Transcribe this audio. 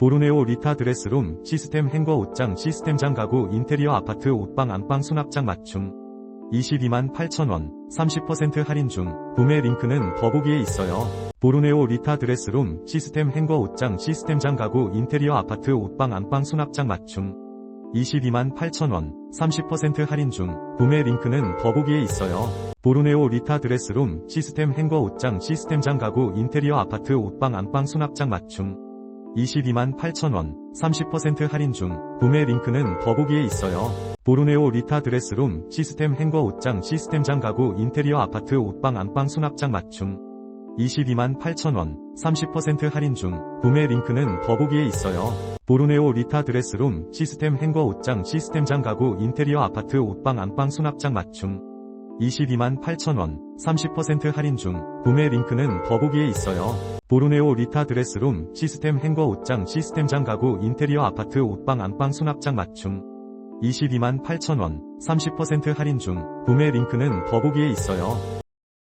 보르네오 리타 드레스룸 시스템 행거 옷장 시스템장 가구 인테리어 아파트 옷방 안방 수납장 맞춤 22만 8천원 30% 할인 중 구매 링크는 더보기에 있어요. 보르네오 리타 드레스룸 시스템 행거 옷장 시스템장 가구 인테리어 아파트 옷방 안방 수납장 맞춤 22만 8천원 30% 할인 중 구매 링크는 더보기에 있어요. 보르네오 리타 드레스룸 시스템 행거 옷장 시스템장 가구 인테리어 아파트 옷방 안방 수납장 맞춤 22만 8천원 30% 할인 중 구매 링크는 더보기에 있어요. 보르네오 리타 드레스룸 시스템 행거 옷장 시스템장 가구 인테리어 아파트 옷방 안방 수납장 맞춤 22만 8천원 30% 할인 중 구매 링크는 더보기에 있어요. 보르네오 리타 드레스룸 시스템 행거 옷장 시스템장 가구 인테리어 아파트 옷방 안방 수납장 맞춤 22만 8천원 30% 할인 중 구매 링크는 더보기에 있어요. 보르네오 리타 드레스룸 시스템 행거 옷장 시스템장 가구 인테리어 아파트 옷방 안방 수납장 맞춤 22만 8천원 30% 할인 중 구매 링크는 더보기에 있어요.